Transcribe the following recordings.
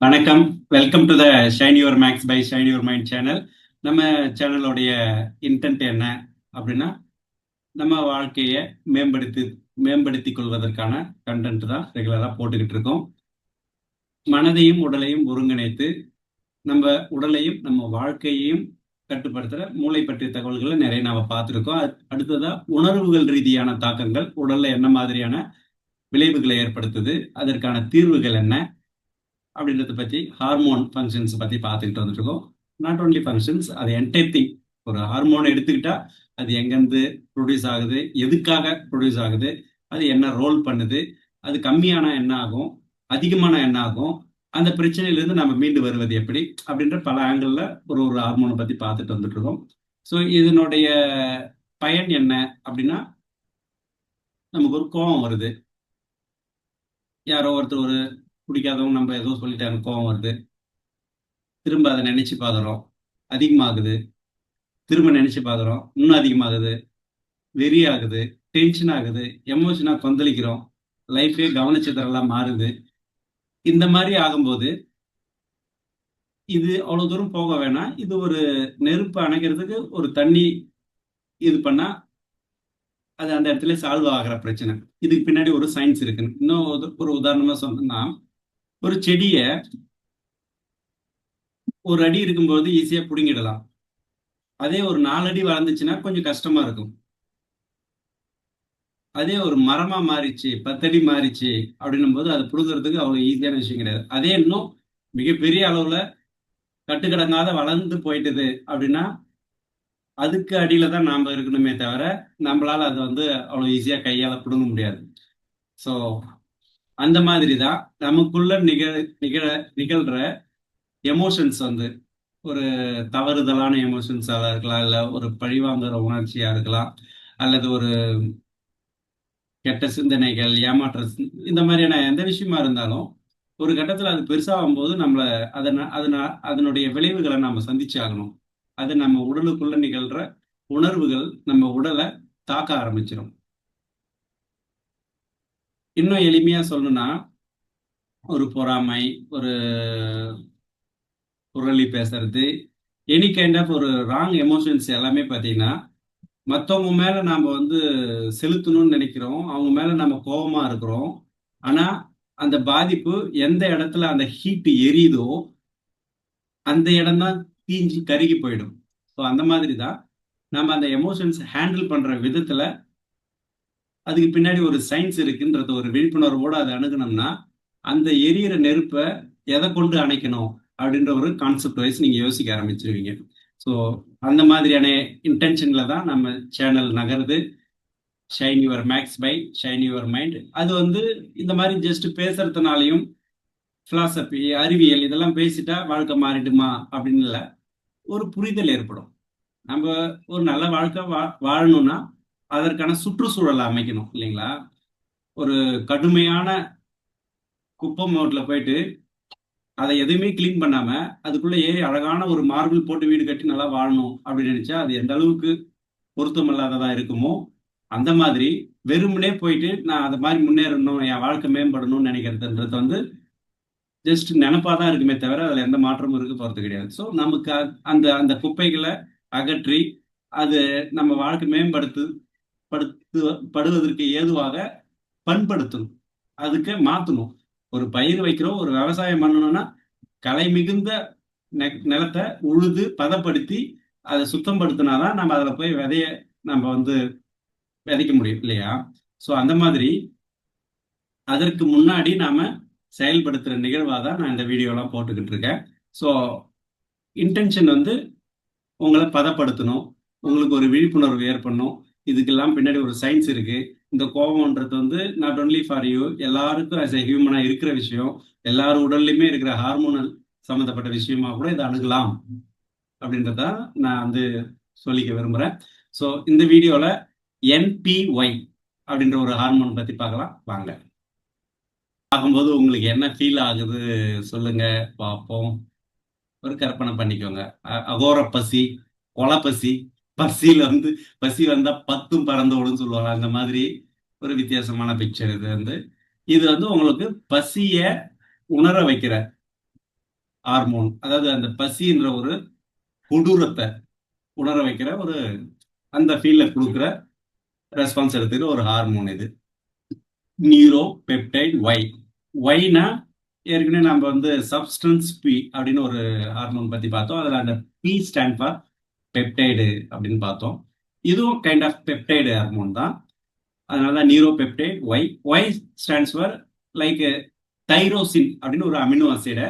வணக்கம். Welcome to the shine your max by shine your mind channel நம்ம சேனலோடைய intend என்ன அப்படின்னா நம்ம வாழ்க்கையை மேம்படுத்தி மேம்படுத்தி கொள்வதற்கான கண்டென்ட் தான் ரெகுலராக போட்டுக்கிட்டு இருக்கோம். மனதையும் உடலையும் ஒருங்கிணைத்து நம்ம உடலையும் நம்ம வாழ்க்கையையும் கட்டுப்படுத்துகிற மூளை பற்றிய தகவல்களை நிறைய நாம் பார்த்துருக்கோம். அடுத்ததாக உணர்வுகள் ரீதியான தாக்கங்கள் உடலில் என்ன மாதிரியான விளைவுகளை ஏற்படுத்துது அதற்கான தீர்வுகள் என்ன அப்படின்றத பற்றி ஹார்மோன் ஃபங்க்ஷன்ஸ் பற்றி பார்த்துக்கிட்டு வந்துட்டுருக்கோம். நாட் ஓன்லி ஃபங்க்ஷன்ஸ் அது என்டைத்திங் ஒரு ஹார்மோன் எடுத்துக்கிட்டா அது எங்கேருந்து ப்ரொடியூஸ் ஆகுது எதுக்காக ப்ரொடியூஸ் ஆகுது அது என்ன ரோல் பண்ணுது அது கம்மியான என்ன ஆகும் அதிகமான என்ன ஆகும் அந்த பிரச்சனையிலேருந்து நம்ம மீண்டு வருவது எப்படி அப்படின்ற பல ஆங்கிளில் ஒரு ஒரு ஹார்மோனை பற்றி பார்த்துட்டு வந்துட்டு இருக்கோம் ஸோ இதனுடைய பயன் என்ன அப்படின்னா நமக்கு ஒரு கோபம் வருது. யாரோ ஒருத்தர் ஒரு பிடிக்காதவங்க நம்ம ஏதோ சொல்லிட்டாங்க கோவம் வருது. திரும்ப அதை நினைச்சு பார்க்குறோம். அதிகமாகுது. திரும்ப நினைச்சு பார்க்குறோம். இன்னும் அதிகமாகுது. வெறி ஆகுது. டென்ஷன் ஆகுது எமோஷனாக கொந்தளிக்கிறோம் லைஃபே கவனிச்சதெல்லாம் மாறுது. இந்த மாதிரி ஆகும்போது இது அவ்வளோ தூரம் போக வேணாம். இது ஒரு நெருப்பு அணைக்கிறதுக்கு ஒரு தண்ணி இது பண்ணா அது அந்த இடத்துல சால்வ் ஆகிற பிரச்சனை. இதுக்கு பின்னாடி ஒரு சயின்ஸ் இருக்கு இன்னும் ஒரு உதாரணமா சொன்னோம்னா ஒரு செடியை ஒரு அடி இருக்கும்போது ஈஸியா பிடுங்கிடலாம். அதே ஒரு நாலு அடி வளர்ந்துச்சுன்னா கொஞ்சம் கஷ்டமா இருக்கும். அதே ஒரு மரமா மாறிச்சு பத்தடி மாறிச்சு அப்படின்னும் போது அதை புடுங்கிறதுக்கு அவ்வளவு ஈஸியான விஷயம் கிடையாது. அதே இன்னும் மிகப்பெரிய அளவுல கட்டுக்கடங்காத வளர்ந்து போயிட்டது அப்படின்னா அதுக்கு அடியில தான் நாம இருக்கணுமே தவிர நம்மளால அதை வந்து அவ்வளவு ஈஸியா கையால பிடுங்க முடியாது. ஸோ அந்த மாதிரி தான் நமக்குள்ள நிகழ நிகழ நிகழ்ற எமோஷன்ஸ் வந்து ஒரு தவறுதலான எமோஷன்ஸாக இருக்கலாம் இல்லை ஒரு பழிவாங்குற உணர்ச்சியாக இருக்கலாம் அல்லது ஒரு கெட்ட சிந்தனைகள் ஏமாற்ற இந்த மாதிரியான எந்த விஷயமா இருந்தாலும் ஒரு கட்டத்தில் அது பெருசாகும் போது நம்மளை அதனை அதன அதனுடைய விளைவுகளை நம்ம சந்திச்சாகணும். அது நம்ம உடலுக்குள்ள நிகழ்ற உணர்வுகள் நம்ம உடலை தாக்க ஆரம்பிச்சிடும் இன்னும் எளிமையா சொல்லணும்னா ஒரு பொறாமை ஒரு புரளி பேசுறது எனி கைண்ட் ஆஃப் ஒரு ராங் எமோஷன்ஸ் எல்லாமே பார்த்தீங்கன்னா மற்றவங்க மேலே நாம் வந்து செலுத்தணும்னு நினைக்கிறோம் அவங்க மேலே நம்ம கோபமா இருக்கிறோம். ஆனால் அந்த பாதிப்பு எந்த இடத்துல அந்த ஹீட் எரியுதோ அந்த இடம் தான் தீஞ்சு கருகி போயிடும். ஸோ அந்த மாதிரி தான் நம்ம அந்த எமோஷன்ஸ் ஹேண்டில் பண்ணுற விதத்தில் அதுக்கு பின்னாடி ஒரு சயின்ஸ் இருக்குன்றது ஒரு விழிப்புணர்வோடு அதை அணுகணும்னா அந்த எரியிற நெருப்பை எதை கொண்டு அணைக்கணும் அப்படின்ற ஒரு கான்செப்ட் வைஸ் நீங்கள் யோசிக்க ஆரம்பிச்சிருவீங்க. ஸோ அந்த மாதிரியான இன்டென்ஷனில் தான் நம்ம channel நகருது. Shine your max by shine your mind அது வந்து இந்த மாதிரி ஜஸ்ட் பேசுறதுனாலையும் ஃபிலாசபி அறிவியல் இதெல்லாம் பேசிட்டா வாழ்க்கை மாறிடுமா அப்படின்னு இல்லை. ஒரு புரிதல் ஏற்படும். நம்ம ஒரு நல்ல வாழ்க்கை வா வாழணும்னா அதற்கான சுற்றுச்சூழலை அமைக்கணும் இல்லைங்களா? ஒரு கடுமையான குப்பை மோட்டில் போயிட்டு அதை எதுவுமே கிளீன் பண்ணாம அதுக்குள்ளேயே ஏறி அழகான ஒரு மார்பிள் போட்டு வீடு கட்டி நல்லா வாழணும் அப்படின்னு நினைச்சா அது எந்த அளவுக்கு பொருத்தம் இல்லாததா இருக்குமோ அந்த மாதிரி வெறுமனே போயிட்டு நான் அதை மாதிரி முன்னேறணும் என் வாழ்க்கை மேம்படணும்னு நினைக்கிறதுன்றது வந்து ஜஸ்ட் நினப்பாக தான் இருக்குமே தவிர அதில் எந்த மாற்றமும் இருக்க போகிறது கிடையாது. ஸோ நமக்கு அந்த அந்த குப்பைகளை அகற்றி அது நம்ம வாழ்க்கை மேம்படுத்து படுத்து படுவதற்கு ஏதுவாக பண்படுத்தணும். அதுக்கு மாற்றணும் ஒரு பயிர் வைக்கிறோம் ஒரு விவசாயம் பண்ணணும்னா கலை மிகுந்த நிலத்தை உழுது பதப்படுத்தி அதை சுத்தம் படுத்தினாதான் நம்ம அதில் போய் விதைய நம்ம வந்து விதைக்க முடியும் இல்லையா? ஸோ அந்த மாதிரி அதற்கு முன்னாடி நாம செயல்படுத்துகிற நிகழ்வாக தான் நான் இந்த வீடியோலாம் போட்டுக்கிட்டு இருக்கேன். ஸோ இன்டென்ஷன் வந்து உங்களை பதப்படுத்தணும். உங்களுக்கு ஒரு விழிப்புணர்வு ஏற்படணும். இதுக்கெல்லாம் பின்னாடி ஒரு சயின்ஸ் இருக்கு. இந்த கோபம்ன்றது வந்து நாட் ஒன்லி ஃபார் யூ எல்லாருக்கும் ஆஸ் எ ஹியூமனா இருக்கிற விஷயம் எல்லாரும் உடல்லையுமே இருக்கிற ஹார்மோனல் சம்மந்தப்பட்ட விஷயமா கூட இதை அணுகலாம். அப்படின்றத நான் வந்து சொல்லிக்க விரும்புகிறேன் ஸோ இந்த வீடியோவில் என்பிஒய் அப்படின்ற ஒரு ஹார்மோன் பற்றி பார்க்கலாம். வாங்க. பார்க்கும்போது உங்களுக்கு என்ன ஃபீல் ஆகுது சொல்லுங்க. பார்ப்போம். ஒரு கற்பனை பண்ணிக்கோங்க. அகோர பசி கொலப்பசி பசி பசியில வந்து பசி வந்தா பத்தும் பறந்தோடுன்னு சொல்லுவாங்க. அந்த மாதிரி ஒரு வித்தியாசமான பிக்சர் இது வந்து. இது வந்து உங்களுக்கு பசிய உணர வைக்கிற ஹார்மோன் அதாவது அந்த பசின்ற ஒரு கொடூரத்தை உணர வைக்கிற ஒரு அந்த ஃபீல்டில் கொடுக்குற ரெஸ்பான்ஸ் எடுத்துக்கிற ஒரு ஹார்மோன் இது. நியூரோ பெப்டைட் ஒய் ஒய்னா ஏற்கனவே நம்ம வந்து சப்ஸ்டன்ஸ் பி அப்படின்னு ஒரு ஹார்மோன் பத்தி பார்த்தோம். அதில் அந்த பி ஸ்டாண்ட் ஃபார் பெப்டைடு அப்படின்னு பார்த்தோம். இதுவும் கைண்ட் ஆஃப் பெப்டைடு ஹார்மோன் தான். அதனால neuro peptide Y Y stands for like tyrosine அப்படின்னு ஒரு அமினோ ஆசிடை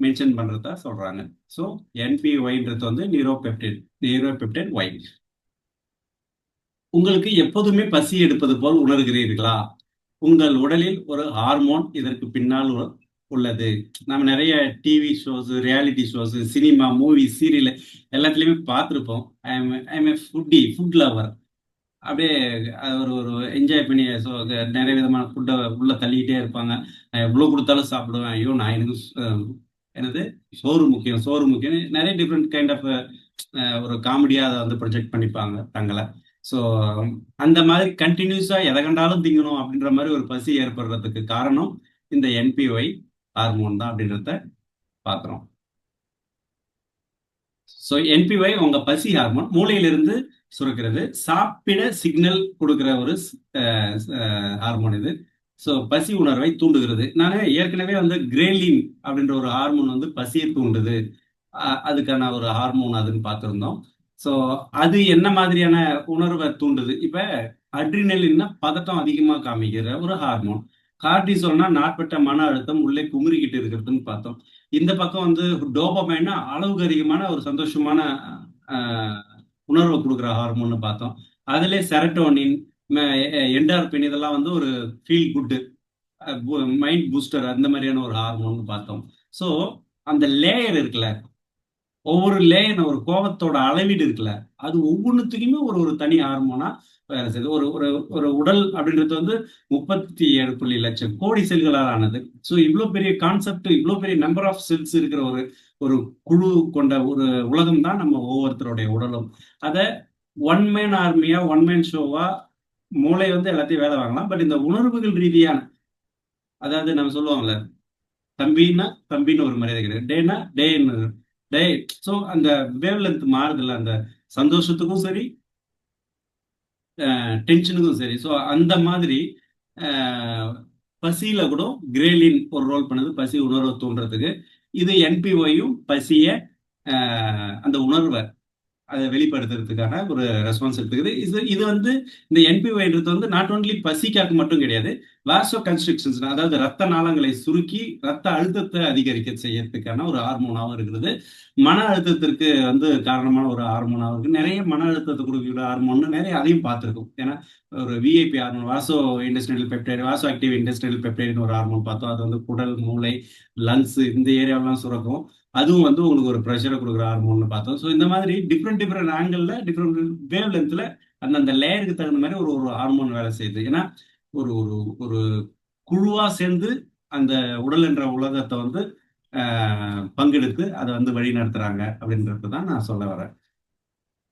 மென்ஷன் பண்ணுறதா சொல்கிறாங்க ஸோ என்பி ஒய்ன்றது வந்து neuro peptide neuro peptide Y உங்களுக்கு எப்போதுமே பசி எடுப்பது போல் உணர்கிறீர்களா? உங்கள் உடலில் ஒரு ஹார்மோன் இதற்கு பின்னால் உள்ளது. நம்ம நிறைய TV shows reality shows cinema movie serial எல்லாத்துலேயுமே பார்த்துருப்போம். I I A foodie food lover அப்படியே அது ஒரு ஒரு என்ஜாய் பண்ணி ஸோ நிறைய விதமான ஃபுட்டை உள்ளே தள்ளிக்கிட்டே இருப்பாங்க. நான் எவ்வளோ கொடுத்தாலும் சாப்பிடுவேன். ஐயோ நான் எனக்கு எனது என்னது? சோறு முக்கியம் சோறு முக்கியம் நிறைய டிஃப்ரெண்ட் கைண்ட் ஆஃப் ஒரு காமெடியாக அதை வந்து ப்ரொஜெக்ட் பண்ணிப்பாங்க தங்களை. ஸோ அந்த மாதிரி கண்டினியூஸாக எதை கண்டாலும் திங்கணும் அப்படின்ற மாதிரி ஒரு பசி ஏற்படுறதுக்கு காரணம் இந்த என்பிஒய் ஹார்மோன் தான் அப்படின்றத பார்க்குறோம். ஸோ என்பிஒய் உங்க பசி ஹார்மோன் மூளையிலிருந்து சுரக்கிறது. சாப்பிட சிக்னல் கொடுக்கிற ஒரு ஹார்மோன் இது. ஸோ பசி உணர்வை தூண்டுகிறது. நான் ஏற்கனவே வந்து கிரேலின் அப்படின்ற ஒரு ஹார்மோன் வந்து பசியை தூண்டுது. அதுக்கான ஒரு ஹார்மோன் அதுன்னு பார்த்துருந்தோம். ஸோ அது என்ன மாதிரியான உணர்வை தூண்டுது? இப்போ அட்ரினலின்னா பதட்டம் அதிகமாக காமிக்கிற ஒரு ஹார்மோன் கார்டிசோல்னா நாட்பட்ட மன அழுத்தம் உள்ளே குமுறிக்கிட்டு இருக்கிறதுன்னு பார்த்தோம். இந்த பக்கம் வந்து டோபமைன்னா அளவுக்கு அதிகமான ஒரு சந்தோஷமான உணர்வை கொடுக்குற ஹார்மோன்னு பார்த்தோம். அதிலே செரட்டோனின் என்டார்பின் இதெல்லாம் வந்து ஒரு ஃபீல் குட்டு மைண்ட் பூஸ்டர் அந்த மாதிரியான ஒரு ஹார்மோன்னு பார்த்தோம். ஸோ அந்த லேயர் இருக்குல்ல ஒவ்வொரு லேயன் ஒரு கோபத்தோட அளவீடு இருக்குல்ல அது ஒவ்வொன்றுத்துக்குமே ஒரு ஒரு தனி ஹார்மோனா வேலை செய்யுது. ஒரு ஒரு ஒரு உடல் அப்படின்றது வந்து முப்பத்தி ஏழு புள்ளி லட்சம் கோடி செல்களால் ஆனது. ஸோ இவ்வளோ பெரிய கான்செப்ட் இவ்வளோ பெரிய நம்பர் ஆஃப் செல்ஸ் இருக்கிற ஒரு ஒரு குழு கொண்ட ஒரு உலகம் தான் நம்ம ஒவ்வொருத்தருடைய உடலும். அதை ஒன் மேன் ஆர்மியா ஒன் மேன் ஷோவா மூளை வந்து எல்லாத்தையும் வேலை வாங்கலாம். பட் இந்த உணர்வுகள் ரீதியான அதாவது நம்ம சொல்லுவாங்கல்ல தம்பின்னா தம்பின்னு ஒரு மரியாதை கிடையாது. டேனா டேன்னு டே ஸோ அந்த வேவ் லென்த் மாறுதுல்ல அந்த சந்தோஷத்துக்கும் சரி டென்ஷனுக்கும் சரி. ஸோ அந்த மாதிரி பசியில கூட கிரேலின் ஒரு ரோல் பண்ணுது பசி உணர்வை தூண்டுறதுக்கு. இது என்பிஒயும் பசிய அந்த உணர்வை அதை வெளிப்படுத்துறதுக்கான ஒரு ரெஸ்பான்ஸ் எடுத்துக்குது. இது இது வந்து இந்த என்பிஒய்ன்றது வந்து நாட் ஓன்லி பசிக்காக மட்டும் கிடையாது வாசோ கன்ஸ்ட்ரக்ஷன்ஸ் அதாவது ரத்த நாளங்களை சுருக்கி ரத்த அழுத்தத்தை அதிகரிக்க செய்யறதுக்கான ஒரு ஹார்மோனாகவும் இருக்கிறது மன அழுத்தத்திற்கு வந்து காரணமான ஒரு ஹார்மோனாகவும் இருக்கு. நிறைய மன அழுத்தத்தை கொடுக்கக்கூடிய ஹார்மோன் நிறைய அதையும் பார்த்துருக்கோம். ஏன்னா ஒரு VIP hormone vaso industrial peptide vaso active industrial பெப்டைடுன்னு ஒரு ஹார்மோன் பார்த்தோம். அது வந்து குடல் மூளை லங்ஸ் இந்த ஏரியாவெல்லாம் சுரக்கும். அதுவும் வந்து உங்களுக்கு ஒரு ப்ரெஷரை கொடுக்குற ஹார்மோன் பார்த்தோம். ஸோ இந்த மாதிரி டிஃப்ரெண்ட் டிஃப்ரெண்ட் ஆங்கிளில் டிஃப்ரெண்ட் வேவ் லென்த்தில் அந்தந்த லேயருக்கு தகுந்த மாதிரி ஒரு ஒரு ஹார்மோன் வேலை செய்யுது. ஏன்னா ஒரு ஒரு ஒரு குழுவாக சேர்ந்து அந்த உடல் என்ற உலகத்தை வந்து பங்கெடுத்து அதை வந்து வழி நடத்துகிறாங்க அப்படின்றது தான் நான் சொல்ல வரேன்.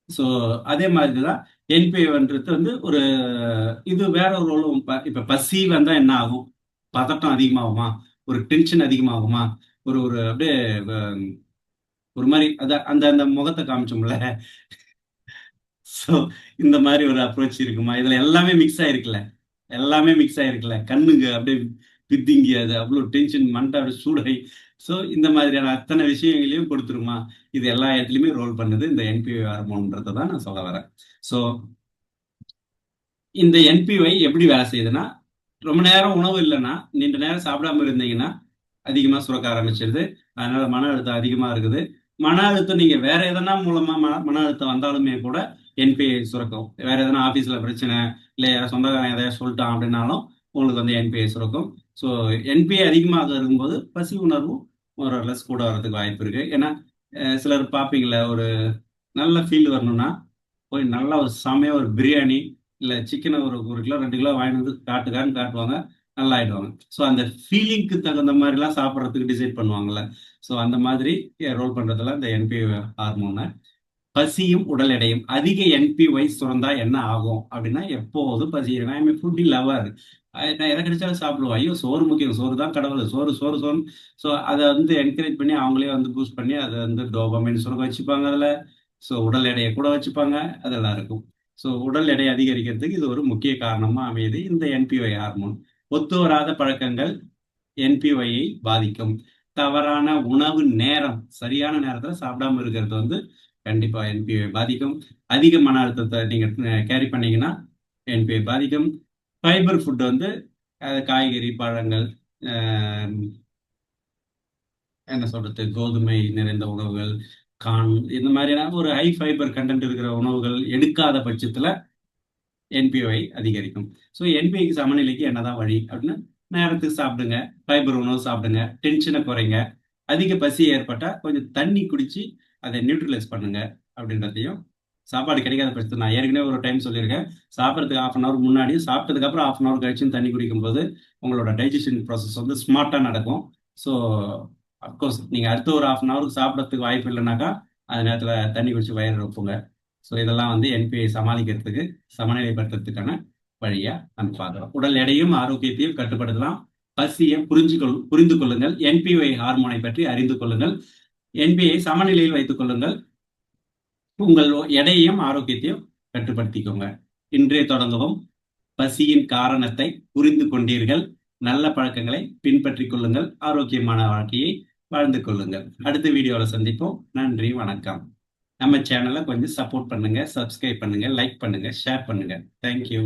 ஸோ அதே மாதிரி தான் என்பிஐன்றது வந்து ஒரு இது வேற ஒரு ரோலும் இப்போ பசி வந்தால் என்ன ஆகும்? பதட்டம் அதிகமாகுமா? ஒரு டென்ஷன் அதிகமாகுமா? ஒரு ஒரு அப்படியே ஒரு மாதிரி அத அந்த அந்த முகத்தை காமிச்சோம்ல. ஸோ இந்த மாதிரி ஒரு அப்ரோச் இருக்குமா? இதுல எல்லாமே மிக்ஸ் ஆயிருக்குல்ல. எல்லாமே மிக்ஸ் ஆயிருக்குல்ல. கண்ணுங்க அப்படியே பித்திங்கி அது அவ்வளோ டென்ஷன் மண்டை அப்படியே சூடாகி. ஸோ இந்த மாதிரியான அத்தனை விஷயங்களையும் கொடுத்துருமா? இது எல்லா இடத்துலையுமே ரோல் பண்ணுது. இந்த என்பிஒய் ஹார்மோன்றதை தான் நான் சொல்ல வரேன். ஸோ இந்த என்பிஒய் எப்படி வேலை செய்யுதுன்னா ரொம்ப நேரம் உணவு இல்லைன்னா நீண்ட நேரம் சாப்பிடாம இருந்தீங்கன்னா அதிகமாக சுரக்க ஆரம்பிச்சிருது. அதனால மன அழுத்தம் அதிகமாக இருக்குது. மன அழுத்தம் நீங்க வேற எதனா மூலமா மன மன அழுத்தம் வந்தாலுமே கூட என்பிஐ சுரக்கும். வேற எதனா ஆஃபீஸில் பிரச்சனை இல்லை யாரும் சொந்தக்காரன் எதையாவது சொல்லிட்டான் அப்படின்னாலும் உங்களுக்கு வந்து என்பிஐ சுரக்கும். ஸோ என்பிஐ அதிகமாக இருக்கும்போது பசி உணர்வும் ஒரு லெஸ் கூட வர்றதுக்கு வாய்ப்பு இருக்கு. ஏன்னா சிலர் பார்ப்பீங்களே ஒரு நல்ல ஃபீல் வரணும்னா போய் நல்லா ஒரு சமையல் ஒரு பிரியாணி இல்லை சிக்கனை ஒரு ஒரு கிலோ ரெண்டு கிலோ வாங்கிட்டு வந்து காட்டுக்கான்னு காட்டுவாங்க. நல்லா ஆயிடுவாங்க ஸோ அந்த ஃபீலிங்க்கு தகுந்த மாதிரிலாம் சாப்பிட்றதுக்கு டிசைட் பண்ணுவாங்கள்ல ஸோ அந்த மாதிரி ரோல் பண்ணுறதுல இந்த என்பி ஹார்மோனை பசியும் உடல் எடையும். அதிக என்பிஒய் சுரந்தா என்ன ஆகும்? அப்படின்னா எப்போதும் பசி. ஃபுட் லவர் நான் எதை கிடைச்சாலும் சாப்பிடுவோம் ஐயோ சோறு முக்கியம். சோறு தான் கடவுள். சோறு சோறு சோறு ஸோ அதை வந்து என்கரேஜ் பண்ணி அவங்களே வந்து பூஸ்ட் பண்ணி அதை வந்து டோபமின் சுரங்க வச்சுப்பாங்க அதில். ஸோ உடல் எடையை கூட வச்சுப்பாங்க. அதெல்லாம் இருக்கும். ஸோ உடல் எடை அதிகரிக்கிறதுக்கு இது ஒரு முக்கிய காரணமாக அமையுது இந்த என்பிஒய் ஹார்மோன் ஒத்து வராத பழக்கங்கள் என்பிஒயை பாதிக்கும். தவறான உணவு நேரம் சரியான நேரத்தில் சாப்பிடாம இருக்கிறது வந்து கண்டிப்பாக என்பிஐ பாதிக்கும். அதிக மன அழுத்தத்தை நீங்கள் கேரி பண்ணீங்கன்னா என்பிஐ பாதிக்கும். ஃபைபர் ஃபுட் வந்து காய்கறி பழங்கள் என்ன சொல்றது கோதுமை நிறைந்த உணவுகள் கான் இந்த மாதிரியான ஒரு ஹை ஃபைபர் கண்டென்ட் இருக்கிற உணவுகள் எடுக்காத பட்சத்தில் என்பிஐ அதிகரிக்கும். ஸோ என்பிஐக்கு சமநிலைக்கு என்னதான் வழி அப்படின்னு நேரத்துக்கு சாப்பிடுங்க ஃபைபர் உணவு சாப்பிடுங்க டென்ஷனை குறைங்க. அதிக பசி ஏற்பட்டால் கொஞ்சம் தண்ணி குடிச்சு அதை நியூட்ரலைஸ் பண்ணுங்க அப்படின்றதையும் சாப்பாடு கிடைக்காத பட்சத்தை நான் ஏற்கனவே ஒரு டைம் சொல்லியிருக்கேன். சாப்பிட்றதுக்கு ஆஃப் அன் ஹவர் முன்னாடி சாப்பிட்டதுக்கு அப்புறம் ஆஃப் அன் ஹவர் கழிச்சு தண்ணி குடிக்கும்போது உங்களோட டைஜஷன் ப்ராசஸ் வந்து ஸ்மார்ட்டாக நடக்கும். ஸோ அஃப்கோர்ஸ் நீங்கள் அடுத்த ஒரு ஆஃப் அன் ஹவருக்கு சாப்பிட்றதுக்கு வாய்ப்பு இல்லைனாக்கா அந்த நேரத்தில் தண்ணி குடிச்சு வயிறு வைப்போங்க ஸோ இதெல்லாம் வந்து என்பிஐ சமாளிக்கிறதுக்கு சமநிலைப்படுத்துறதுக்கான வழியா நம்ம பார்க்கலாம். உடல் எடையும் ஆரோக்கியத்தையும் கட்டுப்படுத்தலாம். பசியை புரிஞ்சு கொள் புரிந்து கொள்ளுங்கள். என்பிஐ ஹார்மோனை பற்றி அறிந்து கொள்ளுங்கள். என்பிஐ சமநிலையில் வைத்துக் கொள்ளுங்கள். உங்கள் எடையையும் ஆரோக்கியத்தையும் கட்டுப்படுத்திக்கோங்க. இன்றே தொடங்கவும். பசியின் காரணத்தை புரிந்து கொண்டீர்கள். நல்ல பழக்கங்களை பின்பற்றிக் கொள்ளுங்கள். ஆரோக்கியமான வாழ்க்கையை வாழ்ந்து கொள்ளுங்கள். அடுத்த வீடியோவில் சந்திப்போம். நன்றி வணக்கம். நம்ம சேனலை கொஞ்சம் சப்போர்ட் பண்ணுங்க சப்ஸ்கிரைப் பண்ணுங்க லைக் பண்ணுங்க ஷேர் பண்ணுங்க. தேங்க்யூ